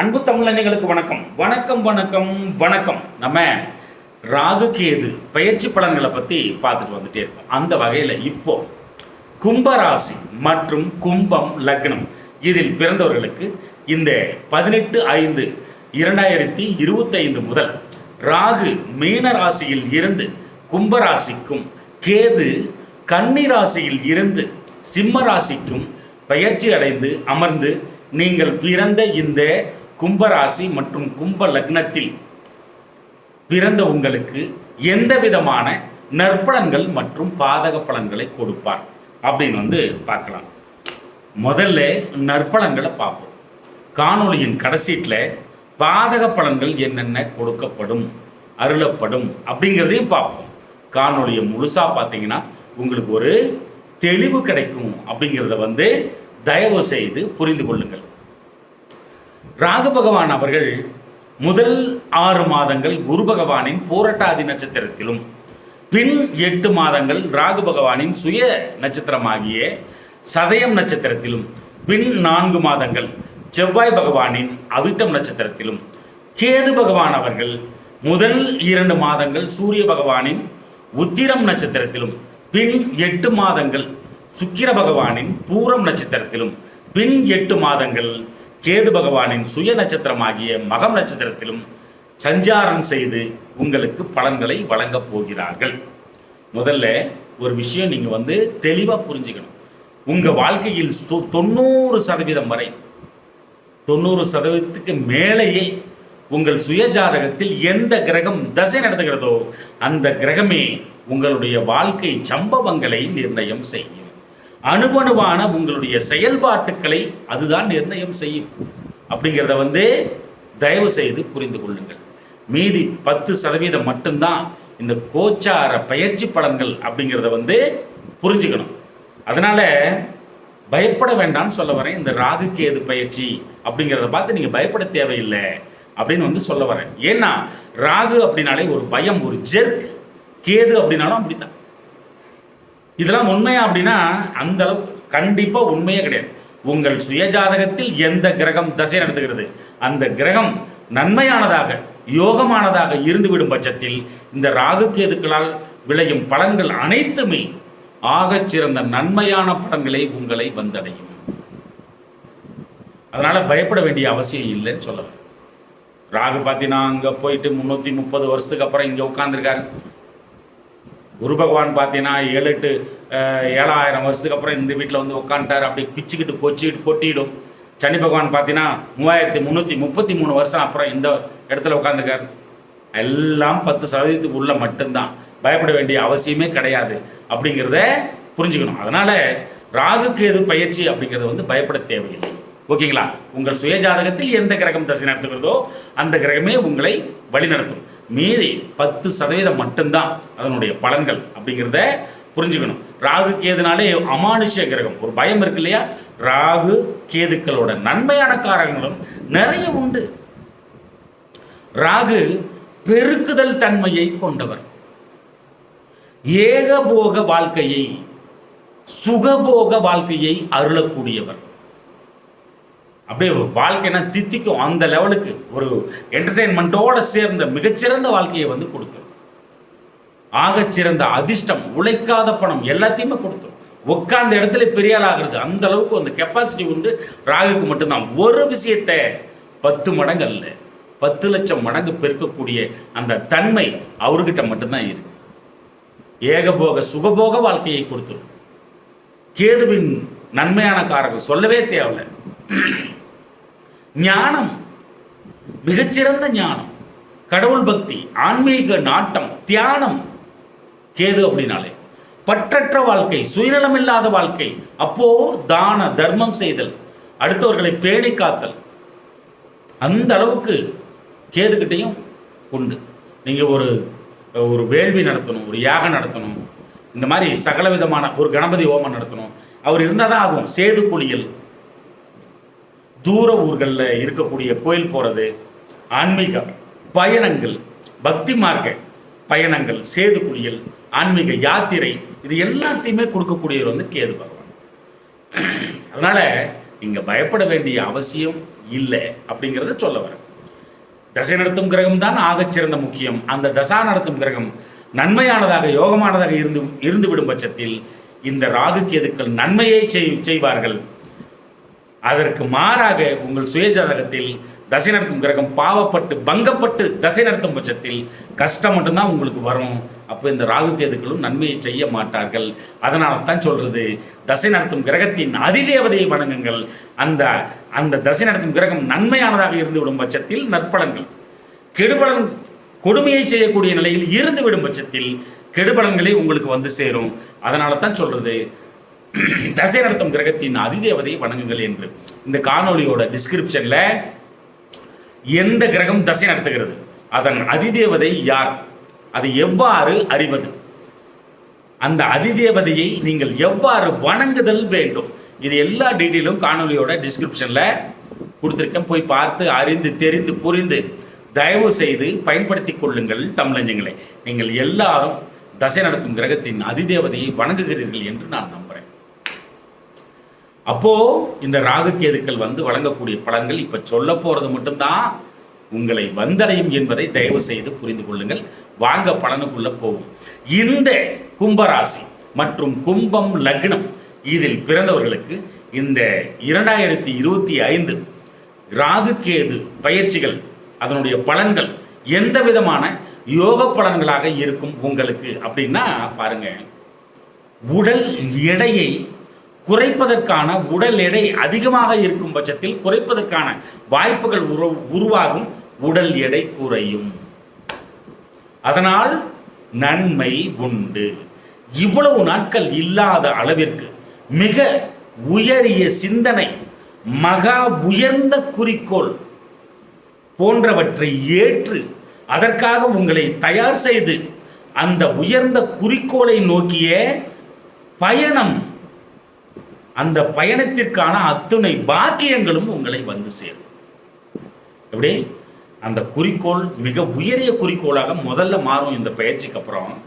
அன்பு தமிழர்களுக்கு வணக்கம். வணக்கம் வணக்கம் வணக்கம். நம்ம ராகு கேது பயிற்சி பலன்களை பற்றி பார்த்துட்டு வந்துட்டே இருக்கோம். அந்த வகையில் இப்போ கும்பராசி மற்றும் கும்பம் லக்னம் இதில் பிறந்தவர்களுக்கு இந்த பதினெட்டு ஐந்து இரண்டாயிரத்தி இருபத்தைந்து முதல் ராகு மீன ராசியில் இருந்து கும்பராசிக்கும் கேது கன்னி ராசியில் இருந்து சிம்ம ராசிக்கும் பயிற்சி அடைந்து அமர்ந்து நீங்கள் பிறந்த இந்த கும்பராசி மற்றும் கும்ப லக்னத்தில் பிறந்த உங்களுக்கு எந்த விதமான நற்பலன்கள் மற்றும் பாதக பலன்களை கொடுப்பார்? அப்படின்னு வந்து பார்க்கலாம். முதல்ல நற்பலன்களை பார்ப்போம். காணொளியின் கடைசீட்டில் பாதக பலன்கள் என்னென்ன கொடுக்கப்படும் அருளப்படும் அப்படிங்கிறதையும் பார்ப்போம். காணொளியை முழுசாக பார்த்தீங்கன்னா உங்களுக்கு ஒரு தெளிவு கிடைக்கும் அப்படிங்கிறத வந்து தயவு செய்து புரிந்து கொள்ளுங்கள். ராகு பகவான் அவர்கள் முதல் ஆறு மாதங்கள் குரு பகவானின் பூரட்டாதி நட்சத்திரத்திலும் பின் எட்டு மாதங்கள் ராகு பகவானின் சுய நட்சத்திரமாகிய சதயம் நட்சத்திரத்திலும் பின் நான்கு மாதங்கள் செவ்வாய் பகவானின் அவிட்டம் நட்சத்திரத்திலும் கேது பகவான் அவர்கள் முதல் இரண்டு மாதங்கள் சூரிய பகவானின் உத்திரம் நட்சத்திரத்திலும் பின் எட்டு மாதங்கள் சுக்கிர பகவானின் பூரம் நட்சத்திரத்திலும் பின் எட்டு மாதங்கள் கேது பகவானின் சுய நட்சத்திரமாகிய மகம் நட்சத்திரத்திலும் சஞ்சாரம் செய்து உங்களுக்கு பலன்களை வழங்கப் போகிறார்கள். முதல்ல ஒரு விஷயம் நீங்கள் வந்து தெளிவாக புரிஞ்சுக்கணும். உங்கள் வாழ்க்கையில் தொண்ணூறு சதவீதம் வரை தொண்ணூறு சதவீதத்துக்கு மேலேயே உங்கள் சுய ஜாதகத்தில் எந்த கிரகம் தசை நடத்துகிறதோ அந்த கிரகமே உங்களுடைய வாழ்க்கை சம்பவங்களை நிர்ணயம் செய்யும். அணுவணுவான உங்களுடைய செயல்பாட்டுக்களை அதுதான் நிர்ணயம் செய்யும். அப்படிங்கிறத வந்து தயவு செய்து புரிந்து கொள்ளுங்கள். மீதி பத்து சதவீதம் மட்டும்தான் இந்த கோச்சார பயிற்சி பலன்கள் அப்படிங்கிறத வந்து புரிஞ்சுக்கணும். அதனால பயப்பட வேண்டாம்னு சொல்ல வரேன். இந்த ராகு கேது பயிற்சி அப்படிங்கிறத பார்த்து நீங்கள் பயப்பட தேவையில்லை அப்படின்னு வந்து சொல்ல வரேன். ஏன்னா ராகு அப்படின்னாலே ஒரு பயம் ஒரு ஜெர்க். கேது அப்படின்னாலும் அப்படித்தான். இதெல்லாம் உண்மையா அப்படின்னா அந்த அளவு கண்டிப்பா உண்மையே கிடையாது. உங்கள் சுயஜாதகத்தில் எந்த கிரகம் தசை நடத்துகிறது அந்த கிரகம் நன்மையானதாக யோகமானதாக இருந்துவிடும் பட்சத்தில் இந்த ராகு கேதுக்களால் விளையும் பலன்கள் அனைத்துமே ஆகச் சிறந்த நன்மையான பலன்களை உங்களை வந்தடையும். அதனால பயப்பட வேண்டிய அவசியம் இல்லைன்னு சொல்லலாம் ராகு பார்த்தீங்கன்னா அங்கே போயிட்டு முந்நூற்றி முப்பது வருஷத்துக்கு அப்புறம் இங்கே உட்காந்துருக்காரு குரு பகவான் பார்த்தீங்கன்னா ஏழு எட்டு ஏழாயிரம் வருஷத்துக்கு அப்புறம் இந்த வீட்டில் வந்து உட்காந்துட்டார். அப்படி பிச்சுக்கிட்டு கொச்சிக்கிட்டு கொட்டிடும். சனி பகவான் பார்த்தீங்கன்னா மூவாயிரத்தி முந்நூற்றி முப்பத்தி மூணு வருஷம் அப்புறம் இந்த இடத்துல உட்காந்துருக்காரு எல்லாம் பத்து சதவீதத்துக்கு உள்ள மட்டும்தான். பயப்பட வேண்டிய அவசியமே கிடையாது அப்படிங்கிறத புரிஞ்சுக்கணும். அதனால் ராகுக்கு எது பயிற்சி அப்படிங்கிறது வந்து பயப்பட தேவையில்லை. ஓகேங்களா? உங்கள் சுயஜாதகத்தில் எந்த கிரகம் தசை நடத்துகிறதோ அந்த கிரகமே உங்களை வழிநடத்தும். மீதி பத்து சதவீதம் மட்டும்தான் அதனுடைய பலன்கள் அப்படிங்கிறத புரிஞ்சுக்கணும். ராகு கேதுனாலே அமானுஷ்ய கிரகம். ஒரு பயம் இருக்கு இல்லையா? ராகு கேதுக்களோட நன்மையான காரகங்களும் நிறைய உண்டு. ராகு பெருக்குதல் தன்மையை கொண்டவர். ஏகபோக வாழ்க்கையை சுகபோக வாழ்க்கையை அருளக்கூடியவர். அப்படியே வாழ்க்கைனா தித்திக்கும் அந்த லெவலுக்கு ஒரு என்டர்டெயின்மெண்ட்டோட சேர்ந்த மிகச்சிறந்த வாழ்க்கையை வந்து கொடுத்துரும் ஆகச்சிறந்த அதிர்ஷ்டம் உழைக்காத பணம் எல்லாத்தையுமே கொடுத்துரும் உட்கார்ந்த இடத்துல பெரிய ஆளாகிறது ஆகிறது அந்த அளவுக்கு அந்த கெப்பாசிட்டி உண்டு. ராகுக்கு மட்டும்தான். ஒரு விஷயத்தை பத்து மடங்கு அல்ல பத்து லட்சம் மடங்கு பெருக்கக்கூடிய அந்த தன்மை அவர்கிட்ட மட்டும்தான் இருக்கு. ஏகபோக சுகபோக வாழ்க்கையை கொடுத்துரும். கேதுவின் நன்மையான காரகம் சொல்லவே தேவையில்லை. ஞானம் மிகச்சிறந்த ஞானம் கடவுள் பக்தி ஆன்மீக நாட்டம் தியானம் கேது அப்படின்னாலே. பற்றற்ற வாழ்க்கை சுயநலம் இல்லாத வாழ்க்கை அப்போ தான தர்மம் செய்தல் அடுத்தவர்களை பேணி காத்தல். அந்த அளவுக்கு கேதுகிட்டையும் உண்டு. நீங்கள் ஒரு ஒரு வேள்வி நடத்தணும் ஒரு யாகம் நடத்தணும் இந்த மாதிரி சகல விதமான ஒரு கணபதி ஹோமம் நடத்தணும். அவர் இருந்தால் தான் ஆகும் சேது குளியல். தூர ஊர்களில் இருக்கக்கூடிய கோயில் போகிறது ஆன்மீக பயணங்கள் பக்தி மார்க்க பயணங்கள் சேது குளியல் ஆன்மீக யாத்திரை இது எல்லாத்தையுமே கொடுக்கக்கூடியவர் வந்து கேது பகவான். அதனால நீங்கள் பயப்பட வேண்டிய அவசியம் இல்லை அப்படிங்கிறத சொல்ல வரேன். தசை நடத்தும் கிரகம் தான் ஆகச்சிறந்த முக்கியம். அந்த தசா நடத்தும் கிரகம் நன்மையானதாக யோகமானதாக இருந்து இருந்து விடும் பட்சத்தில் இந்த ராகு கேதுக்கள் நன்மையை செய் செய்வார்கள். அதற்கு மாறாக உங்கள் சுயஜாதகத்தில் தசை நடத்தும் கிரகம் பாவப்பட்டு பங்கப்பட்டு தசை நடத்தும் பட்சத்தில் கஷ்டம் மட்டும்தான் உங்களுக்கு வரும். அப்போ இந்த ராகு கேதுக்களும் நன்மையை செய்ய மாட்டார்கள். அதனால தான் சொல்றது தசை நடத்தும் கிரகத்தின் அதிதேவதையை வணங்குங்கள். அந்த அந்த தசை நடத்தும் கிரகம் நன்மையானதாக இருந்து விடும் பட்சத்தில் நற்பலன்கள். கெடுபலன் கொடுமையை செய்யக்கூடிய நிலையில் இருந்து விடும் பட்சத்தில் கெடுபலன்களே உங்களுக்கு வந்து சேரும். அதனால தான் சொல்றது தசை நடத்தும் கிரகத்தின் அதிதேவதை வணங்குங்கள் என்று. இந்த காணொலியோட டிஸ்கிரிப்ஷன்ல எந்த கிரகம் தசை நடத்துகிறது? அதன் அதிதேவதை யார்? அதை எவ்வாறு அறிவது? அந்த அதிதேவதையை நீங்கள் எவ்வாறு வணங்குதல் வேண்டும்? இது எல்லா டீட்டெயிலும் காணொலியோட டிஸ்கிரிப்ஷன்ல கொடுத்துருக்கேன். போய் பார்த்து அறிந்து தெரிந்து புரிந்து தயவு செய்து பயன்படுத்தி கொள்ளுங்கள் தமிழஞ்சங்களை. நீங்கள் எல்லாரும் தசை நடத்தும் கிரகத்தின் அதிதேவதையை வணங்குகிறீர்கள் என்று நான் நம்புகிறேன். அப்போது இந்த ராகுகேதுக்கள் வந்து வழங்கக்கூடிய பலன்கள் இப்போ சொல்ல போகிறது மட்டும்தான். உங்களை வந்தடையும் என்பதை தயவு செய்து புரிந்து கொள்ளுங்கள். வாங்க பலனுக்குள்ள போகும் இந்த கும்பராசி மற்றும் கும்பம் லக்னம் இதில் பிறந்தவர்களுக்கு இந்த இரண்டாயிரத்தி இருபத்தி ஐந்து ராகுகேது பயிற்சிகள் அதனுடைய பலன்கள் எந்த விதமான யோக பலன்களாக இருக்கும் உங்களுக்கு அப்படின்னா பாருங்க. உடல் எடையை குறைப்பதற்கான உடல் எடை அதிகமாக இருக்கும் பட்சத்தில் குறைப்பதற்கான வாய்ப்புகள் உரு உருவாகும். உடல் எடை குறையும். அதனால் நன்மை உண்டு. இவ்வளவு நாட்கள் இல்லாத அளவிற்கு மிக உயரிய சிந்தனை மகா உயர்ந்த குறிக்கோள் போன்றவற்றை ஏற்று அதற்காக உங்களை தயார் செய்து அந்த உயர்ந்த குறிக்கோளை நோக்கிய பயணம் அந்த பயணத்திற்கான அத்துணை பாக்கியங்களும் உங்களை வந்து சேரும். எப்படி? அந்த குறிக்கோள் மிக உயரிய குறிக்கோளாக முதல்ல மாறும் இந்த பயிற்சிக்கு அப்புறம்.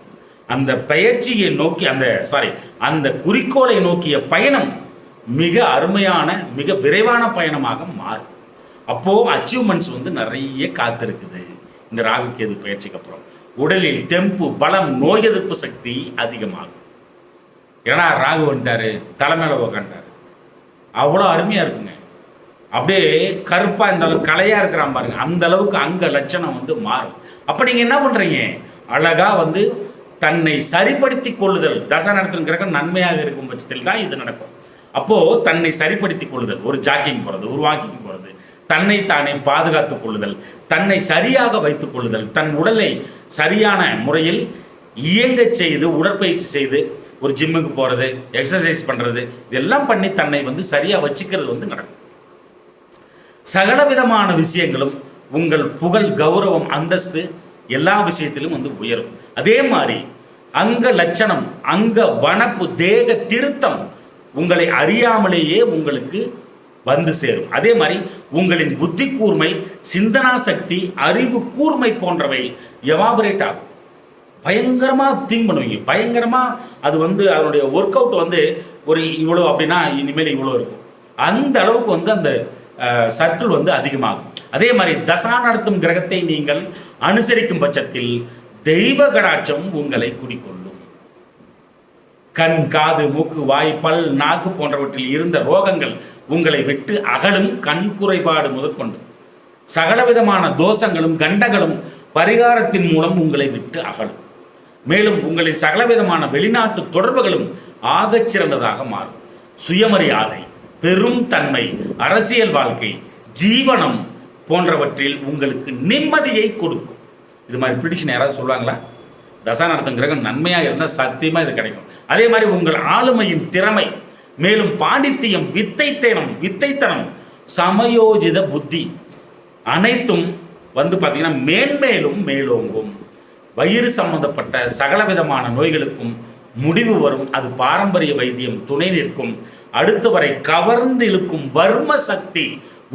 அந்த பயிற்சியை நோக்கி அந்த சாரி அந்த குறிக்கோளை நோக்கிய பயணம் மிக அருமையான மிக விரைவான பயணமாக மாறும். அப்போ அச்சீவ்மெண்ட்ஸ் வந்து நிறைய காத்திருக்குது. இந்த ராகு கேது பயிற்சிக்கு அப்புறம். உடலில் தெம்பு பலம் நோய் எதிர்ப்பு சக்தி அதிகமாகும். ஏன்னா ராகு வந்துட்டாரு? தலைமையில் உக்காண்டாரு அவ்வளோ அருமையாக இருக்குங்க. அப்படியே கருப்பாக இந்த அளவுக்கு கலையாக இருக்கிறான் பாருங்க அந்த அளவுக்கு அங்கே லட்சணம் வந்து மாறும். அப்போ நீங்கள் என்ன பண்ணுறீங்க அழகாக வந்து தன்னை சரிப்படுத்தி கொள்ளுதல். தசை நடத்தும் கிரகம் நன்மையாக இருக்கும் பட்சத்தில் தான் இது நடக்கும். அப்போது தன்னை சரிப்படுத்தி கொள்ளுதல். ஒரு ஜாக்கிங் போகிறது ஒரு வாக்கிங் போகிறது தன்னை தானே பாதுகாத்துக் கொள்ளுதல். தன்னை சரியாக வைத்துக் கொள்ளுதல். தன் உடலை சரியான முறையில் இயங்கச் செய்து உடற்பயிற்சி செய்து ஒரு ஜிம்முக்கு போறது எக்ஸசைஸ் பண்றது இதெல்லாம் பண்ணி தன்னை வந்து சரியா வச்சுக்கிறது வந்து நடக்கும். சகல விதமான விஷயங்களும் உங்கள் புகழ் கௌரவம் அந்தஸ்து எல்லா விஷயத்திலும் வந்து உயரும். அதே மாதிரி அங்க லட்சணம் அங்க வனப்பு தேக திருத்தம் உங்களை அறியாமலேயே உங்களுக்கு வந்து சேரும். அதே மாதிரி உங்களின் புத்தி கூர்மை சிந்தனா சக்தி அறிவு கூர்மை போன்றவை எவாபரேட் ஆகும். பயங்கரமா திங்க் பண்ணுவீங்க. பயங்கரமா அது வந்து அதனுடைய ஒர்க் அவுட் வந்து ஒரு இவ்வளோ அப்படின்னா இனிமேல் இவ்வளோ இருக்கும். அந்த அளவுக்கு வந்து அந்த சர்க்கிள் வந்து அதிகமாகும். அதே மாதிரி தசா நடத்தும் கிரகத்தை நீங்கள் அனுசரிக்கும் பட்சத்தில் தெய்வ கடாட்சம் உங்களை குடிக்கொள்ளும். கண் காது மூக்கு வாய் பல் நாக்கு போன்றவற்றில் இருந்த ரோகங்கள் உங்களை விட்டு அகலும் கண் குறைபாடு முதற்கொண்டு. சகலவிதமான தோஷங்களும் கண்டங்களும் பரிகாரத்தின் மூலம் உங்களை விட்டு அகலும். மேலும் உங்களின் சகலவிதமான வெளிநாட்டு தொடர்புகளும் ஆகச் சிறந்ததாக மாறும். சுயமரியாதை பெரும் தன்மை அரசியல் வாழ்க்கை ஜீவனம் போன்றவற்றில் உங்களுக்கு நிம்மதியை கொடுக்கும். இது மாதிரி ப்ரிடிக்ஷன் யாராவது சொல்லுவாங்களா? தசா நடத்தும் கிரகம் நன்மையாக இருந்தால் சத்தியமாக இது கிடைக்கும். அதே மாதிரி உங்கள் ஆளுமையின் திறமை மேலும் பாண்டித்தியம் வித்தைத்தனம் வித்தைத்தனம் சமயோஜித புத்தி அனைத்தும் வந்து பார்த்தீங்கன்னா மேன்மேலும் மேலோங்கும். வயிறு சம்பந்தப்பட்ட சகலவிதமான நோய்களுக்கும் முடிவு வரும். அது பாரம்பரிய வைத்தியம் துணை நிற்கும். அடுத்து வரை கவர்ந்து இழுக்கும் வர்ம சக்தி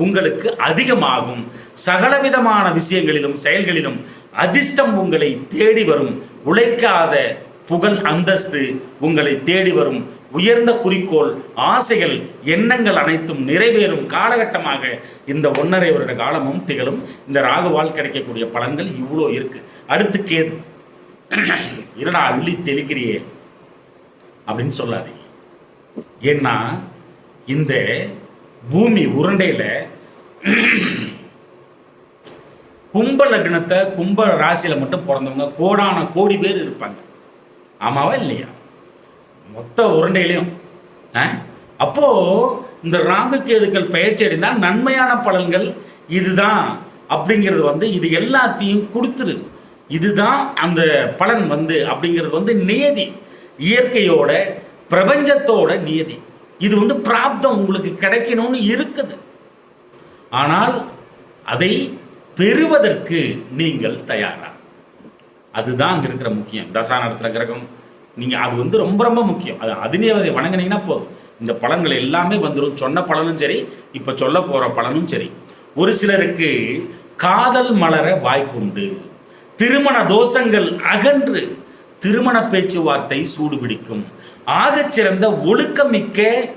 உங்களுக்கு அதிகமாகும். சகலவிதமான விஷயங்களிலும் செயல்களிலும் அதிர்ஷ்டம் உங்களை தேடி வரும். உழைக்காத புகழ் அந்தஸ்து உங்களை தேடி வரும். உயர்ந்த குறிக்கோள் ஆசைகள் எண்ணங்கள் அனைத்தும் நிறைவேறும். காலகட்டமாக இந்த ஒன்றரை வருட காலமும் திகழும். இந்த ராகுவால் கிடைக்கக்கூடிய பலன்கள் இவ்வளோ இருக்குது அடுத்து கேது. என்னடா அள்ளி தெளிக்கிறியே? அப்படின்னு சொல்லாதீங்க ஏன்னா இந்த பூமி உருண்டையில் கும்ப லக்னத்தை கும்ப ராசியில் மட்டும் பிறந்தவங்க கோடான கோடி பேர் இருப்பாங்க. ஆமாவா இல்லையா? மொத்த உருண்டையிலையும். ஆ? அப்போ இந்த ராகு கேதுக்கள் பயிற்சி அடைந்தால் நன்மையான பலன்கள் இதுதான். அப்படிங்கிறது வந்து இது எல்லாத்தையும் கொடுத்துரு. இதுதான் அந்த பலன் வந்து அப்படிங்கிறது வந்து நியதி இயற்கையோட பிரபஞ்சத்தோட நியதி. இது வந்து பிராப்தம் உங்களுக்கு கிடைக்கணும்னு இருக்குது. ஆனால் அதை பெறுவதற்கு நீங்கள் தயாரா? அதுதான் அங்கே இருக்கிற முக்கியம். தசானத்தில் கிரகம் நீங்கள் அது வந்து ரொம்ப ரொம்ப முக்கியம். அது அதிநேவதை வணங்குனீங்கன்னா போதும். இந்த பலன்கள் எல்லாமே வந்துடும் சொன்ன பலனும் சரி இப்போ சொல்ல போகிற பலனும் சரி. ஒரு சிலருக்கு காதல் மலர வாய்ப்புண்டு. திருமண தோஷங்கள் அகன்று திருமண பேச்சுவார்த்தை சூடுபிடிக்கும். ஆகச்சிறந்த ஒழுக்கமிக்க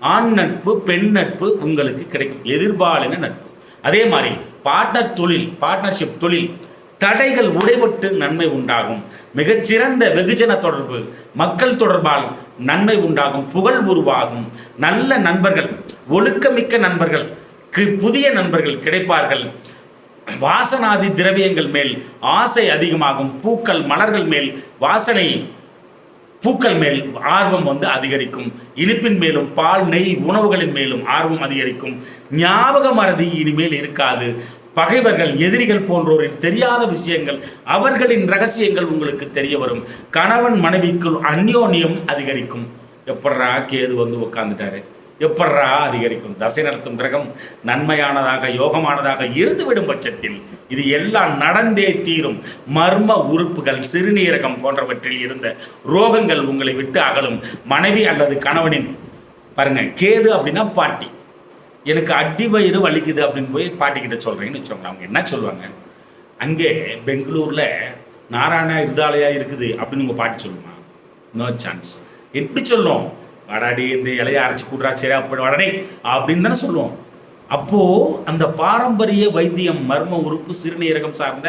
ஆண் நட்பு பெண் நட்பு உங்களுக்கு கிடைக்கும். எதிர்பாலின நட்பு. அதே மாதிரி பார்ட்னர் தொழில் பார்ட்னர்ஷிப் தொழில் தடைகள் உடைபட்டு நன்மை உண்டாகும். மிகச்சிறந்த வெகுஜன தொடர்பு மக்கள் தொடர்பால் நன்மை உண்டாகும் புகழ் உருவாகும். நல்ல நண்பர்கள் ஒழுக்கமிக்க நண்பர்கள் கி- புதிய நண்பர்கள் கிடைப்பார்கள். வாசனாதி திரவியங்கள் மேல் ஆசை அதிகமாகும் பூக்கள் மலர்கள் மேல் வாசனை பூக்கள் மேல் ஆர்வம் வந்து அதிகரிக்கும். இனிப்பின் மேலும் பால் நெய் உணவுகளின் மேலும் ஆர்வம் அதிகரிக்கும். ஞாபக மறதி இனிமேல் இருக்காது. பகைவர்கள் எதிரிகள் போன்றோரின் தெரியாத விஷயங்கள் அவர்களின் ரகசியங்கள் உங்களுக்கு தெரிய வரும். கணவன் மனைவிக்குள் அந்யோன்யம் அதிகரிக்கும். எப்பட்றா கேது வந்து உட்காந்துட்டாரு எப்பட்றா அதிகரிக்கும்? தசை நடத்தும் கிரகம் நன்மையானதாக யோகமானதாக இருந்துவிடும் பட்சத்தில் இது எல்லாம் நடந்தே தீரும். மர்ம உறுப்புகள் சிறுநீரகம் போன்றவற்றில் இருந்த ரோகங்கள் உங்களை விட்டு அகலும். மனைவி அல்லது கணவனின் பாருங்க கேது அப்படின்னா பாட்டி. எனக்கு அடி வயிறு வலிக்குது அப்படின்னு போய் பாட்டிக்கிட்ட சொல்கிறீங்கன்னு வச்சுக்கோங்க அவங்க என்ன சொல்லுவாங்க? அங்கே பெங்களூரில் நாராயணா இருதாலயா இருக்குது அப்படின்னு உங்கள் பாட்டி சொல்லுமா? நோ சான்ஸ் எப்படி சொல்லும்? வடாடி இந்த இலையை அரைச்சி கூடுறா சரி அப்படி வடடே அப்படின்னு தானே சொல்லுவோம். அப்போது அந்த பாரம்பரிய வைத்தியம் மர்ம உறுப்பு சிறுநீரகம் சார்ந்த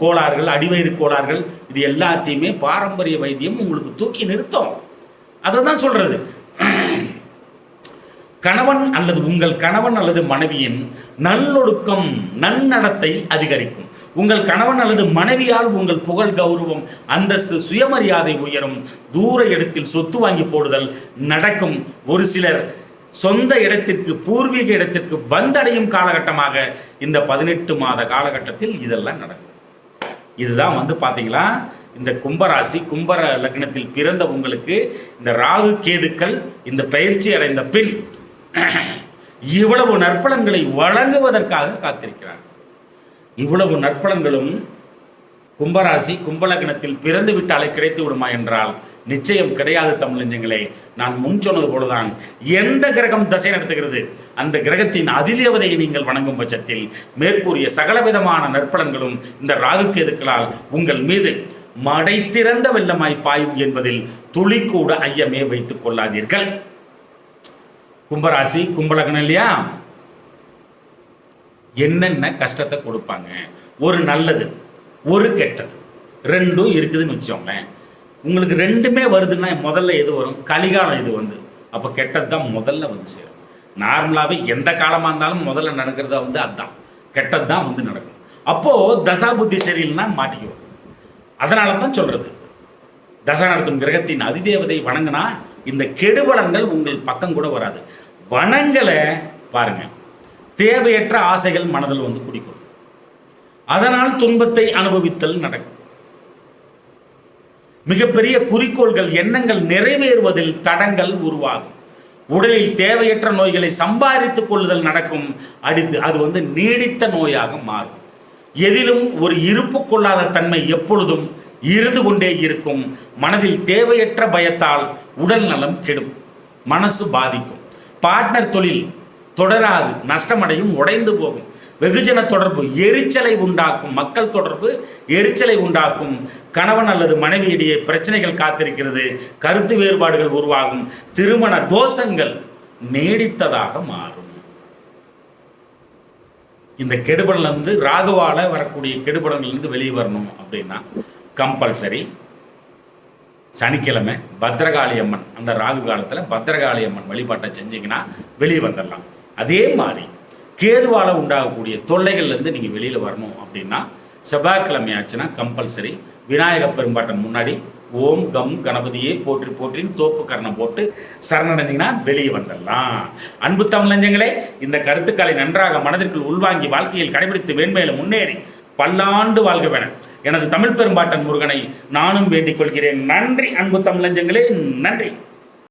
கோளாறுகள் அடிவயிறு கோளாறுகள் இது எல்லாத்தையுமே பாரம்பரிய வைத்தியம் உங்களுக்கு தூக்கி நிறுத்தும். அதை தான் சொல்கிறது கணவன் அல்லது உங்கள் கணவன் அல்லது மனைவியின் நல்லொழுக்கம் நன்னடத்தை அதிகரிக்கும். உங்கள் கணவன் அல்லது மனைவியால் உங்கள் புகழ் கௌரவம் அந்தஸ்து சுயமரியாதை உயரும். தூர இடத்தில் சொத்து வாங்கி போடுதல் நடக்கும். ஒரு சிலர் சொந்த இடத்திற்கு பூர்வீக இடத்திற்கு வந்தடையும் காலகட்டமாக இந்த பதினெட்டு மாத காலகட்டத்தில் இதெல்லாம் நடக்கும். இதுதான் வந்து பார்த்தீங்களா இந்த கும்பராசி கும்பர லக்னத்தில் பிறந்த உங்களுக்கு இந்த ராகு கேதுக்கள் இந்த பயிற்சி அடைந்த பின் இவ்வளவு நற்பலன்களை வழங்குவதற்காக காத்திருக்கிறார் இவ்வளவு நற்பலன்களும் கும்பராசி கும்பலக்னத்தில் பிறந்து விட்டாலே கிடைத்து விடுமா என்றால் நிச்சயம் கிடையாது தமிழஞ்சங்களே நான் முன் சொன்னது போலதான் எந்த கிரகம் தசை நடத்துகிறது? அந்த கிரகத்தின் அதிதேவதையை நீங்கள் வணங்கும் பட்சத்தில் மேற்கூறிய சகலவிதமான நற்பலன்களும் இந்த ராகுக்கேதுக்களால் உங்கள் மீது மடை திறந்த வெள்ளமாய் பாயும் என்பதில் துளி கூட ஐயமே வைத்துக் கொள்ளாதீர்கள். கும்பராசி கும்பலக்னம் இல்லையா? என்னென்ன கஷ்டத்தை கொடுப்பாங்க? ஒரு நல்லது ஒரு கெட்டது. ரெண்டும் இருக்குதுன்னு வச்சோங்களேன் உங்களுக்கு ரெண்டுமே வருதுன்னா முதல்ல எது வரும்? கலிகாலம் இது வந்து. அப்போ கெட்டது தான் முதல்ல வந்து சேரும். நார்மலாகவே எந்த காலமாக இருந்தாலும் முதல்ல நடக்கிறதா வந்து அதுதான் கெட்டது தான் வந்து நடக்கும். அப்போது தசா புத்தி சரியில்லைன்னா மாட்டிக்குவோம். அதனால தான் சொல்கிறது தசா நடத்தும் கிரகத்தின் அதிதேவதை வணங்கினா இந்த கெடுபலன்கள் உங்கள் பக்கம் கூட வராது. வனங்களை பாருங்கள் தேவையற்ற ஆசைகள் மனதில் வந்து குடிக்கும் அதனால் துன்பத்தை அனுபவித்தல் நடக்கும். மிகப்பெரிய குறிக்கோள்கள் எண்ணங்கள் நிறைவேறுவதில் தடங்கள் உருவாகும். உடலில் தேவையற்ற நோய்களை சம்பாதித்துக் கொள்ளுதல் நடக்கும். அடுத்து அது வந்து நீடித்த நோயாக மாறும். எதிலும் ஒரு இருப்பு கொள்ளாத தன்மை எப்பொழுதும் இருந்து கொண்டே இருக்கும். மனதில் தேவையற்ற பயத்தால் உடல் நலம் கெடும். மனசு பாதிக்கும். பார்ட்னர் தொழில் தொடராது. நஷ்டமடையும் உடைந்து போகும். வெகுஜன தொடர்பு எரிச்சலை உண்டாக்கும். மக்கள் தொடர்பு எரிச்சலை உண்டாக்கும். கணவன் அல்லது மனைவியிடையே பிரச்சனைகள் காத்திருக்கிறது. கருத்து வேறுபாடுகள் உருவாகும். திருமண தோஷங்கள் நீடித்ததாக மாறும். இந்த கெடுபடல இருந்து ராகுவால வரக்கூடிய கெடுபடங்கள்லேருந்து வெளியே வரணும் அப்படின்னா கம்பல்சரி சனிக்கிழமை பத்ரகாளி அம்மன் அந்த ராகு காலத்தில் பத்ரகாளி அம்மன் வழிபாட்டை செஞ்சீங்கன்னா வெளியே வந்துடலாம். அதே மாதிரி கேதுவால் உண்டாகக்கூடிய தொல்லைகள்லேருந்து நீங்கள் வெளியில் வரணும் அப்படின்னா செவ்வாய்க்கிழமை ஆச்சுன்னா கம்பல்சரி விநாயக பெரும்பாட்டன் முன்னாடி ஓம் கம் கணபதியே போற்றி போற்றின்னு தோப்பு கரணம் போட்டு சரணடைந்தீங்கன்னா வெளியே வந்துடலாம். அன்பு தமிழஞ்சங்களே இந்த கருத்துக்களை நன்றாக மனதிற்குள் உள்வாங்கி வாழ்க்கையில் கடைபிடித்து மேன்மேலும் முன்னேறி பல்லாண்டு வாழ்க வேணும் எனது தமிழ் பெரும்பாட்டன் முருகனை நானும் வேண்டிக் கொள்கிறேன். நன்றி அன்பு தமிழஞ்சங்களே நன்றி.